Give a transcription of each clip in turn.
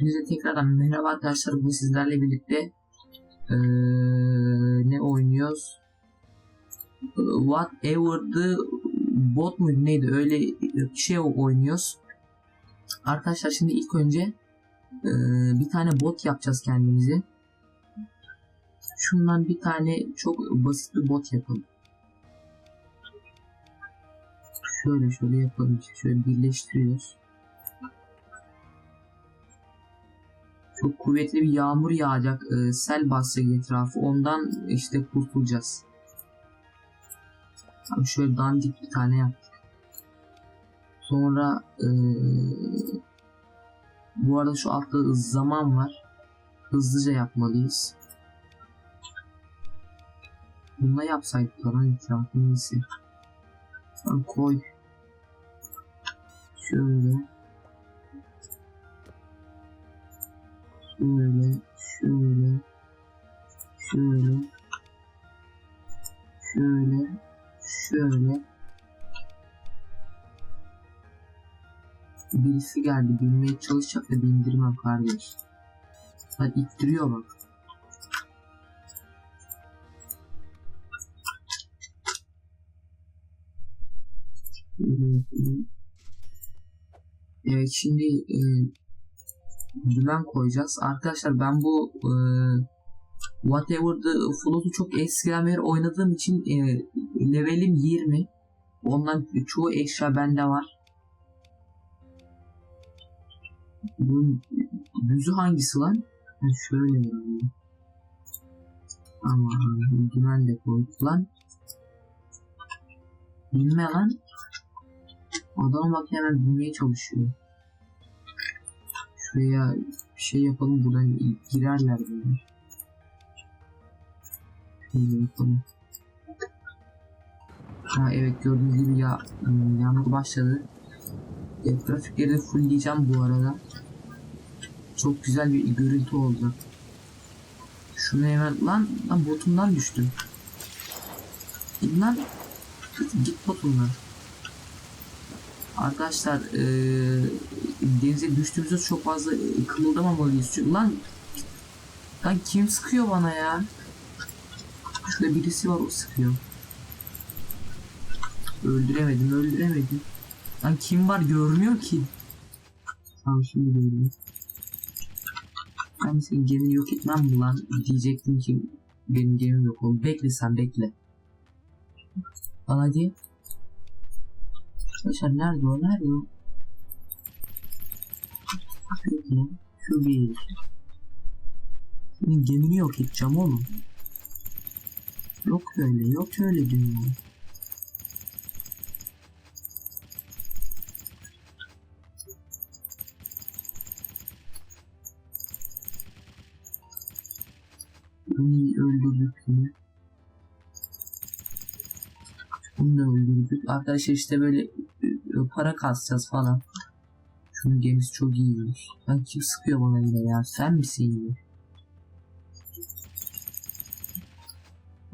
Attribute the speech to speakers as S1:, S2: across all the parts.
S1: Hepinize tekrardan merhaba arkadaşlar. Bugün sizlerle birlikte eee, ne oynuyoruz? Whatever the bot muydu neydi öyle bir şey oynuyoruz. Arkadaşlar şimdi ilk önce eee, bir tane bot yapacağız kendimize. Şundan bir tane çok basit bir bot yapalım. Şöyle şöyle yapalım. Şöyle birleştiriyoruz. Çok kuvvetli bir yağmur yağacak, e, sel basacak etrafı. Ondan işte kurtulacağız. Abi şöyle dandik bir tane yaptık. Sonra e, bu arada şu altta zaman var. Hızlıca yapmalıyız. Bununla yapsaydık lan etrafını iyisi. Sen koy. Şöyle. Şöyle, şöyle, şöyle, şöyle, şöyle. Birisi geldi, binmeye çalışacak da bindirmem kardeş. Hadi ittiriyor bak. Evet şimdi e, dümen koyacağız. Arkadaşlar ben bu e, Whatever the Float'u çok eskiden beri oynadığım için e, levelim 20. Ondan çoğu eşya bende var. Bunun düzü hangisi lan? Şöyle yani. Ama dümen de koyduk lan. Bilme lan. Adam bak hemen bilmeye çalışıyor. Şuraya bir şey yapalım buradan girerler böyle. Şöyle yapalım. Ha evet gördüğünüz gibi ya yağmur başladı. E, grafikleri fullleyeceğim bu arada. Çok güzel bir görüntü oldu. Şunu hemen lan lan botumdan düştüm. Lan. Git botumdan. Arkadaşlar ee, denize düştüğümüzde çok fazla e, kımıldamamalıyız. Çünkü lan lan kim sıkıyor bana ya? Şurada birisi var o sıkıyor. Öldüremedim öldüremedim. Lan kim var görmüyor ki. Tamam şimdi gördüm. Ben senin gemini yok etmem mi lan? Diyecektim ki benim gemim yok oğlum. Bekle sen bekle. Lan hadi. Arkadaşlar nerede o? Nerede o? Şu bir. Senin gemini yok edeceğim oğlum. Yok öyle, yok öyle dünya. Bunu öldürdük yine. Bunu da öldürdük. Arkadaşlar işte böyle e, para kasacağız falan. Şunun gemisi çok iyiymiş. Lan kim sıkıyor bana yine ya? Sen misin yine?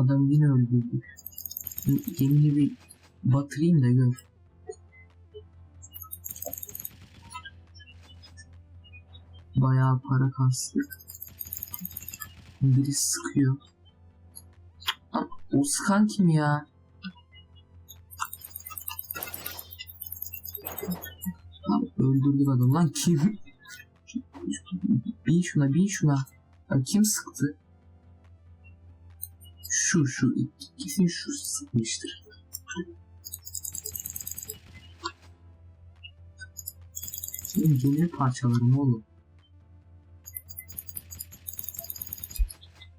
S1: Adam yine öldürdük. Gemini bir batırayım da gör. Bayağı para kastık. Biri sıkıyor. O sıkan kim ya? Lan öldürdük adam lan kim? bin şuna bin şuna. Ya kim sıktı? Şu şu kesin şu sıkmıştır. Senin gemini parçalarım oğlum.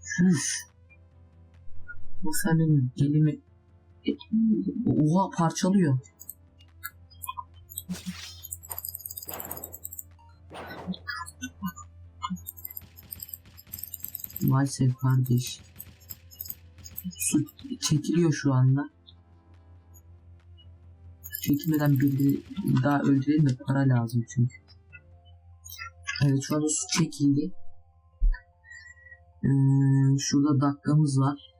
S1: Şuş. Bu senin gemimi Oha parçalıyor. Maalesef kardeş. Su çekiliyor şu anda. Çekilmeden bir daha öldürelim de para lazım çünkü. Evet şu anda su çekildi. Ee, şurada dakikamız var.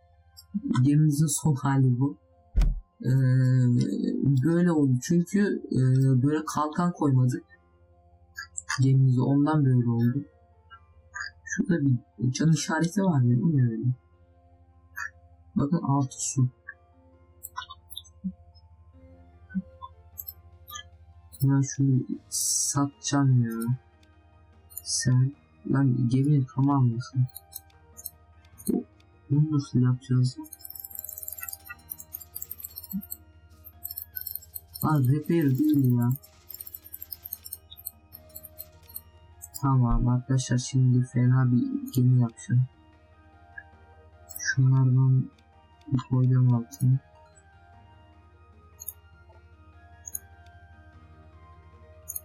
S1: Gemimizin son hali bu. Ee, böyle oldu çünkü e, böyle kalkan koymadık. gemimizi ondan böyle oldu. Şurada bir can işareti var ya bu ne öyle? Bakın altı su. Ben şunu satacağım ya. Sen ben geminin tamam mısın? Bunu nasıl yapacağız? Aa repair değil ya. Tamam arkadaşlar şimdi fena bir gemi yapacağım. Şunlardan bir koyacağım altına.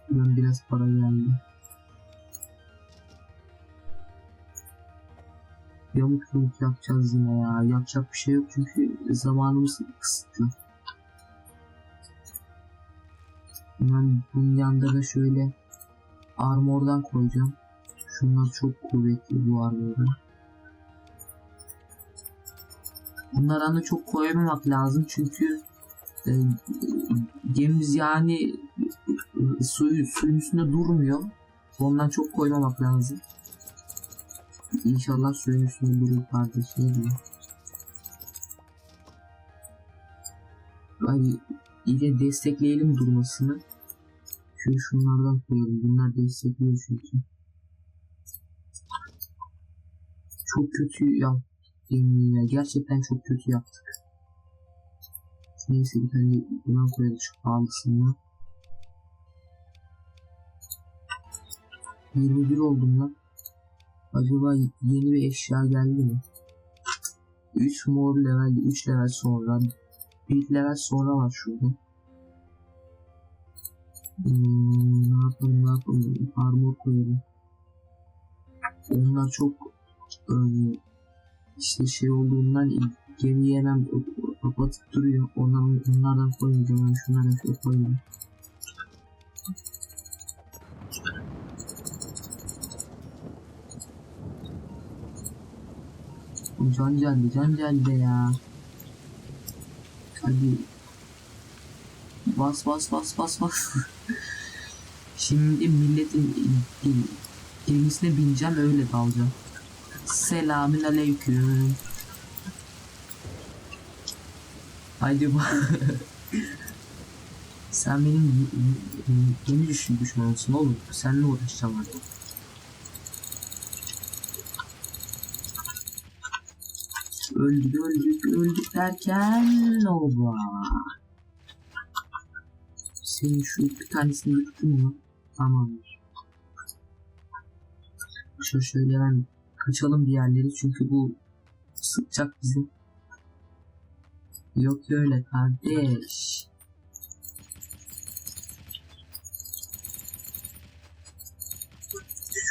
S1: Ben biraz para geldi. Yamuk yamuk yapacağız yine ya. Yapacak bir şey yok çünkü zamanımız kısıtlı. Ben bunun yanında da şöyle armordan koyacağım. Şunlar çok kuvvetli bu armordan. Bunlardan da çok koymamak lazım çünkü e, gemimiz yani e, suyu, suyun üstünde durmuyor. Ondan çok koymamak lazım. İnşallah suyun üstünde durur kardeşim. Ne diyeyim. Hadi iyice destekleyelim durmasını. Şöyle şunlardan koyalım. Bunlar destekliyor çünkü. Çok kötü yaptık. Ya. Gerçekten çok kötü yaptık. Neyse bir tane bundan koyalım şu pahalısından. 21 oldum lan. Acaba yeni bir eşya geldi mi? 3 mor level, 3 level sonra, 1 level sonra var şurada. Hmm, ne yapalım ne yapalım armor koyalım. Onlar çok e, işte şey olduğundan gemiyi hemen kapatıp duruyor. Ondan, onlardan koymayacağım. Ben şunlardan şöyle koyayım. Can geldi, can geldi ya. Hadi. Bas bas bas bas bas. Şimdi milletin gemisine bineceğim öyle dalacağım. Selamün aleyküm. Haydi bak. Sen benim gemi düşün düşmanımsın oğlum. Seninle uğraşacağım artık. Öldük öldük öldük derken oba. Senin şu bir tanesini yıktın mı? Tamamdır. Şöyle şöyle ben kaçalım bir yerleri çünkü bu sıkacak bizi. Yok öyle kardeş.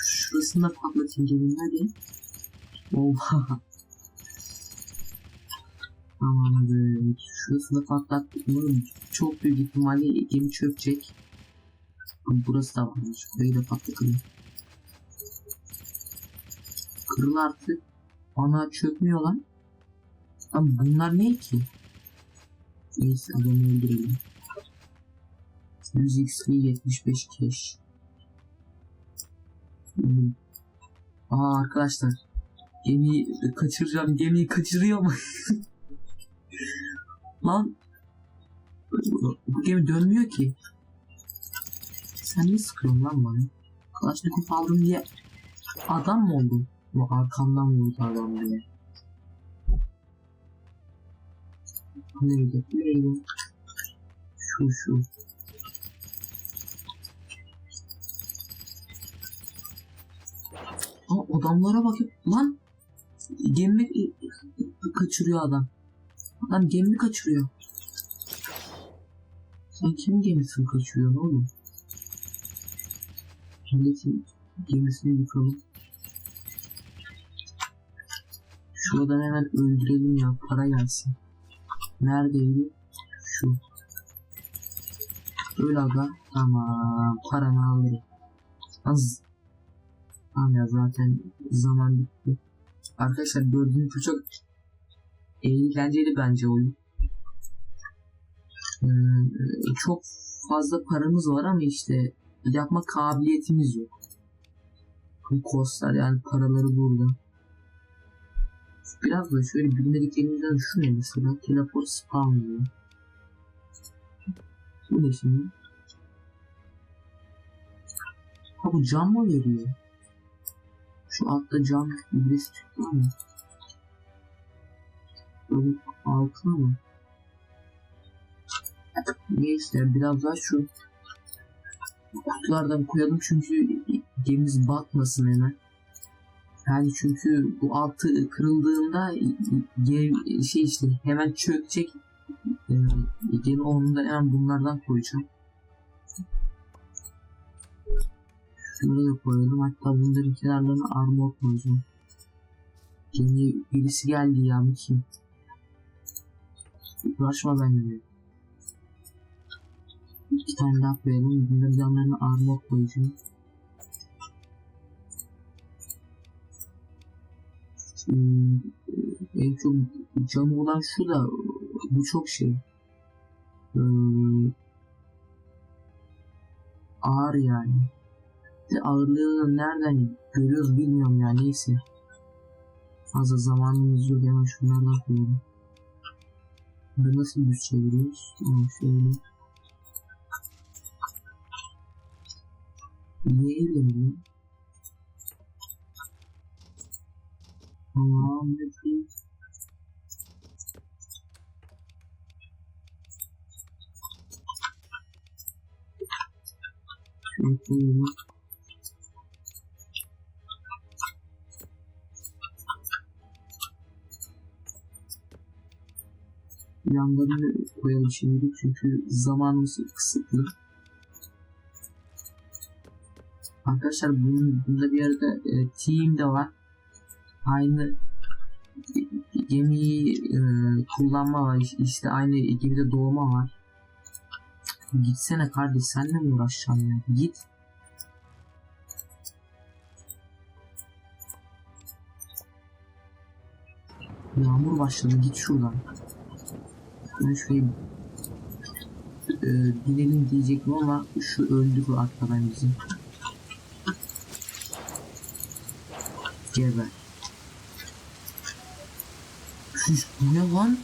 S1: Şurasını da patlatayım gelin hadi. Oha. Tamamdır. Şurasını patlattık mı çok büyük ihtimalle gemi çökecek. Burası da varmış. Burayı da patlatalım. Kırıl artık. Ana çökmüyor lan. Ama bunlar ne ki? Neyse adamı öldürelim. 100 XP 75 cash. Hmm. Aa arkadaşlar. Gemiyi kaçıracağım. Gemiyi kaçırıyor mu? Lan. Bu gemi dönmüyor ki. Sen ne sıkıyorsun lan bana? Kalaşnikov aldım diye adam mı oldun? Bu arkamdan vurdu adam diye. Neydi? Neydi? Şu şu. Aa adamlara bak. Lan. Gemi kaçırıyor adam. Adam gemi kaçırıyor. Sen kimin gemisini kaçırıyorsun oğlum? Milletin gemisini yıkalım. Şuradan hemen öldürelim ya para gelsin. Neredeydi? Şu. Öyle aga. Tamam. Paranı alırım. Az. Tamam ya zaten zaman bitti. Arkadaşlar gördüğünüz çok eğlenceli bence oyun. Ee, çok fazla paramız var ama işte yapma kabiliyetimiz yok. Bu kostlar yani paraları burada. Biraz da şöyle bilmediklerimizden şu ne mesela? Teleport spawn diyor. Bu ne şimdi? Ha bu cam mı veriyor? Şu altta cam ibresi çıktı ama. Böyle altına mı? Neyse biraz daha şu kutulardan koyalım çünkü gemimiz batmasın hemen. Yani çünkü bu altı kırıldığında gemi şey işte hemen çökecek. Ee, gemi onun da hemen bunlardan koyacağım. Şuraya da koyalım. Hatta bunların kenarlarına armor koyacağım. Gemi birisi geldi ya bu kim? Uğraşma benimle. İki tane daha koyalım. Bunların yanlarına armor koyacağım. Hmm, en çok canı olan şu da bu çok şey ee, ağır yani de ağırlığını nereden görüyoruz bilmiyorum ya neyse fazla zamanımız yok hemen şunlardan koyalım Bunu nasıl düz çeviriyoruz ama şöyle niye eğleniyor Tamam bakayım. Şöyle koyayım. Yanlarını koyalım şimdi çünkü zamanımız kısıtlı. Arkadaşlar bunun, bunda bir arada e, team de var. Aynı gemiyi e, kullanma var işte aynı gemide doğma var. Gitsene kardeş senle mi uğraşacağım ya? Git. Yağmur başladı git şuradan şurayı e, binelim diyecektim ama şu öldü bu arkadan bizim geber Şiş, bu ne lan?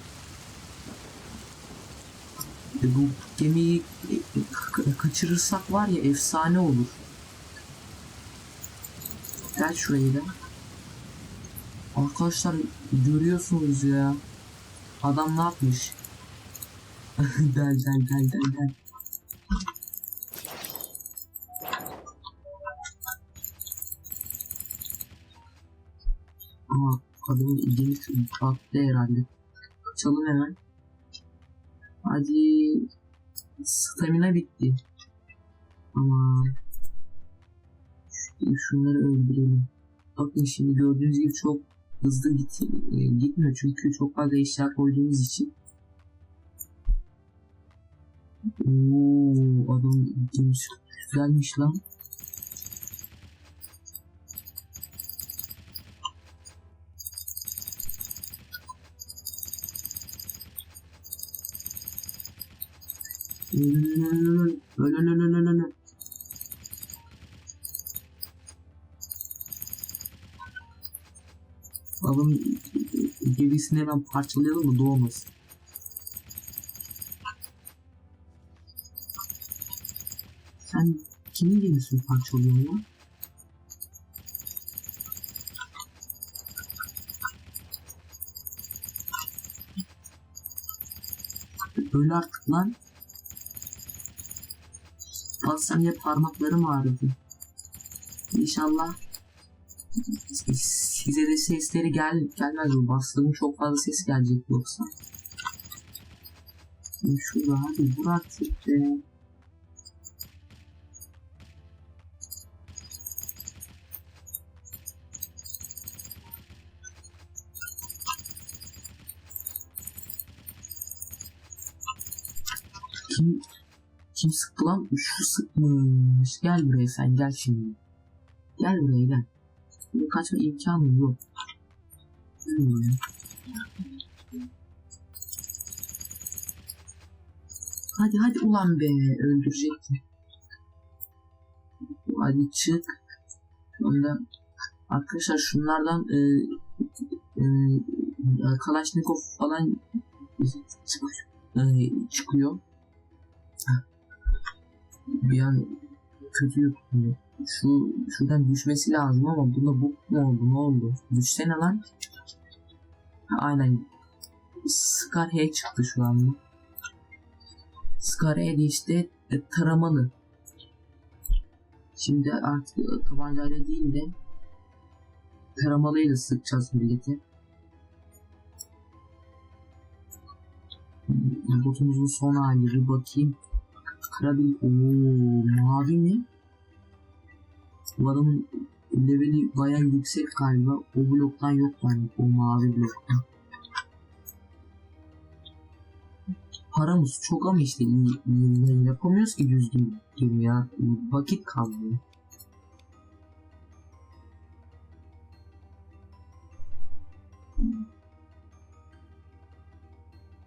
S1: E bu gemiyi e, ka- kaçırırsak var ya efsane olur. Gel şuraya da. Arkadaşlar görüyorsunuz ya. Adam ne yapmış? Del del del del del. Ama kadın ilgimiz battı herhalde. Kaçalım hemen. Hadi. Stamina bitti. Ama Şu- şunları öldürelim. Bakın şimdi gördüğünüz gibi çok hızlı git, e, gitmiyor çünkü çok fazla eşya koyduğumuz için. Oo, adam ilgimiz güzelmiş lan. Öl öl öl öl öl öl öl. Adamın gerisini hemen parçalayalım mı doğmasın. Sen kimin gerisini parçalıyorsun lan? Öl artık lan. Baksana ya parmaklarım ağrıdı. İnşallah size de sesleri gel gelmez bu bastığım çok fazla ses gelecek yoksa. Şurada hadi vur artık. Kim kim sıktı lan? Şu sıkmış. Gel buraya sen gel şimdi. Gel buraya gel. Bunu kaçma imkanı yok. Hadi hadi ulan be öldürecektim. Hadi çık. Onda arkadaşlar şunlardan e, e, Kalashnikov falan e, çıkıyor. Bir an kötü. Şu şuradan düşmesi lazım ama bunda bu mu oldu ne oldu? Düşsene lan. Ha, aynen. Scarhead çıktı şu an bu. Scarhead işte e, taramalı. Şimdi artık e, değil de taramalıyla sıkacağız milleti. Botumuzun son hali bir bakayım. Karabil ooo mavi mi? Bu adamın leveli bayağı yüksek galiba. O bloktan yok yani o mavi bloktan. Paramız çok ama işte iyi, yapamıyoruz ki düzgün gemi ya. Vakit kalmıyor.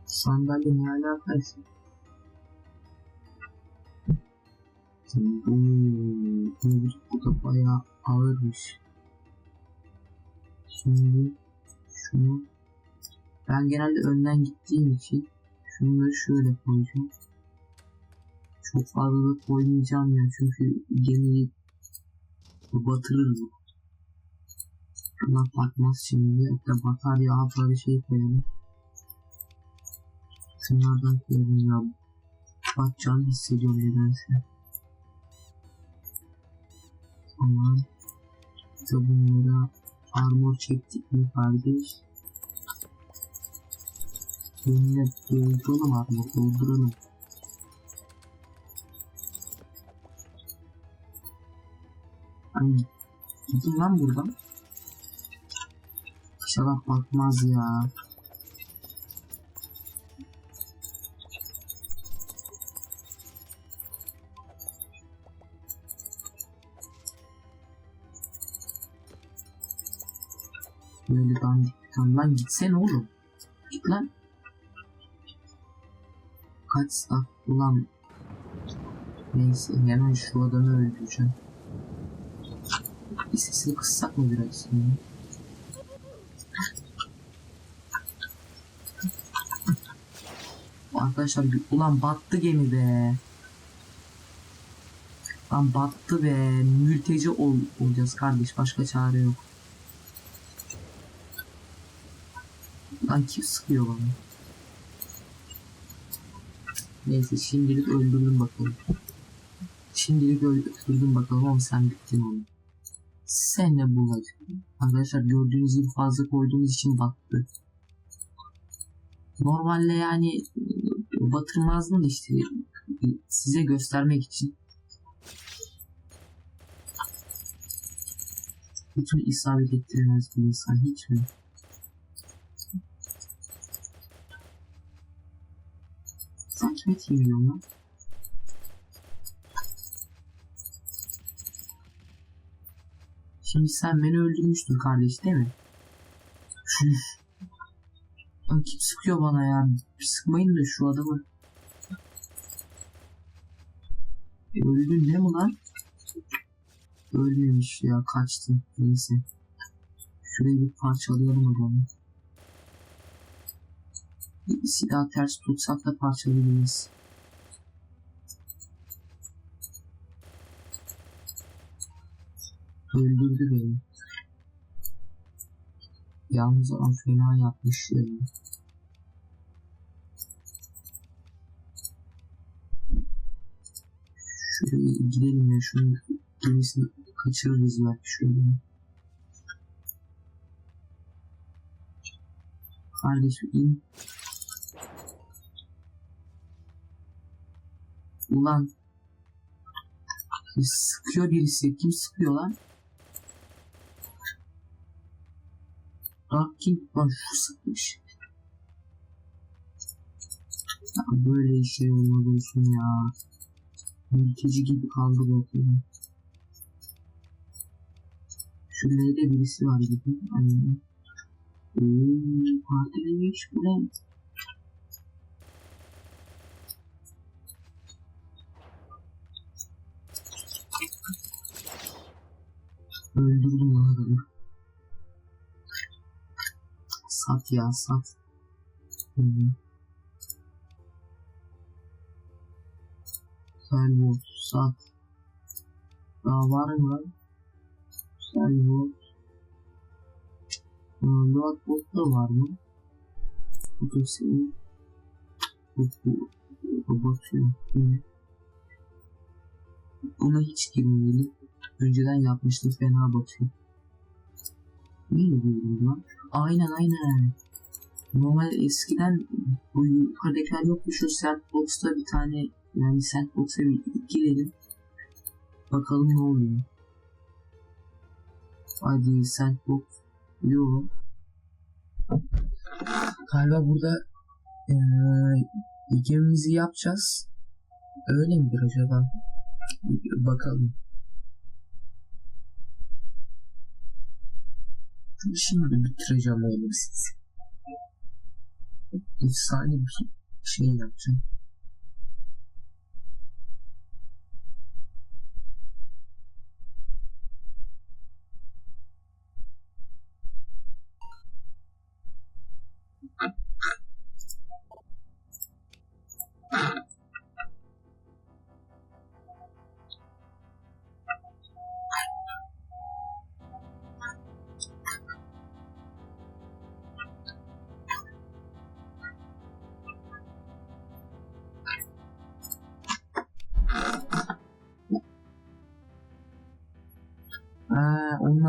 S1: Sandalye ne alakaysa. Hmm, bu, bu da bayağı ağırmış. Şimdi şunu ben genelde önden gittiğim için şunu da şöyle koyacağım. Çok fazla da koymayacağım ya çünkü gemiyi batırır bu. Allah batmaz şimdi. Hatta batar ya böyle şey koyalım. Şunlardan koyalım ya. Batacağını hissediyorum nedense. Tamam. İşte bunlara armor çektik mi kardeş? Bununla dolduralım armor dolduralım. Hani gidin lan buradan. İnşallah bakmaz ya. Tane. Lan gitsene oğlum. Git lan. Kaç saat ulan. Neyse hemen şu adamı öldüreceğim. Bir sesini kıssak mı biraz şimdi? Arkadaşlar ulan battı gemi be. Lan battı be. Mülteci ol, olacağız kardeş. Başka çare yok. Lan kim sıkıyor bana? Neyse şimdilik öldürdüm bakalım. Şimdilik öldürdüm bakalım ama sen bittin oğlum. Sen ne bulacak? Arkadaşlar gördüğünüz gibi fazla koyduğumuz için battı. Normalde yani batırmazdım da işte size göstermek için. Mi isabet ettiremez bir insan hiç mi? Team diyorsun lan? Şimdi sen beni öldürmüştün kardeş değil mi? Üf. Lan kim sıkıyor bana ya? Sıkmayın da şu adamı. E, öldün değil mi lan? Ölmemiş ya kaçtı. Neyse. Şurayı bir parçalayalım o Bir silah ters tutsak da parçalayabiliriz. Öldürdü beni. Yalnız adam fena yapmış ya. Şuraya gidelim ya şunun gemisini kaçırırız belki şöyle. Kardeşim in. Ulan. Sıkıyor birisi. Kim sıkıyor lan? Aa kim? Lan şu sıkmış. Ya böyle şey olmaz olsun ya. Mülteci gibi kaldı bakayım. Şurada da birisi var gibi. Aynen. Ooo partilemiş bu ne? Sat ya sat. Servo sat. Daha var mı lan? Servo. Load bot da var mı? Bu da senin. Bu bu. Bu batıyor. Yine. Buna hiç girmeyelim. Önceden yapmıştım fena batıyor. Niye diyorum lan? Aynen aynen. Normal eskiden bu yukarıdakiler yoktu şu sandbox'ta bir tane yani sandbox'a bir girelim. Bakalım ne oluyor. Hadi sandbox diyorum. Galiba burada ee, gemimizi yapacağız. Öyle midir acaba? Bakalım. Şimdi bitireceğim oğlum sizi. Efsane bir şey yapacağım.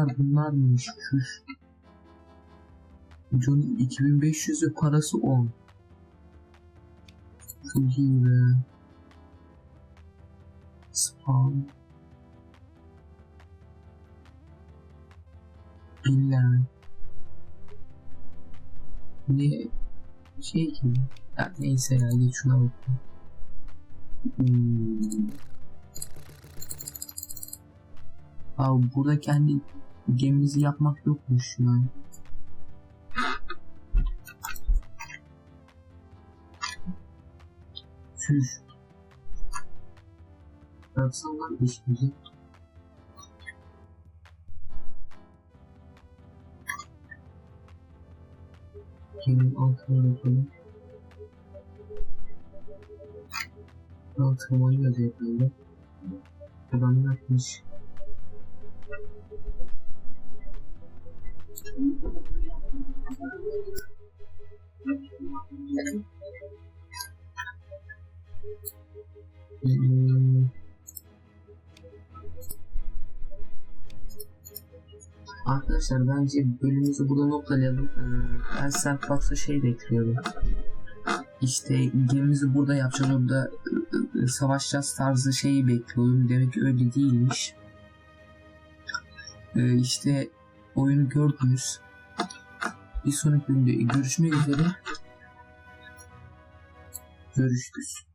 S1: Ha, onlar bunlarmış. Şuş. Johnny 2500'ü parası 10. Çok iyi be. Spawn. Binler. Ne şey ki? Ya neyse ya geç şuna bakayım. Hmm. Abi burada kendi gemimizi yapmak yokmuş yani. Çüş. Yapsam lan işimizi. Geminin altına bakalım. Altına herhalde. Adam yapmış. Arkadaşlar bence bölümümüzü burada noktalayalım. Ee, ben Sandbox'a şey bekliyorum. İşte gemimizi burada yapacağız orada e, savaşacağız tarzı şeyi bekliyordum. Demek ki öyle değilmiş. Ee, işte oyunu gördünüz. Bir sonraki bölümde görüşmek üzere. Görüşürüz.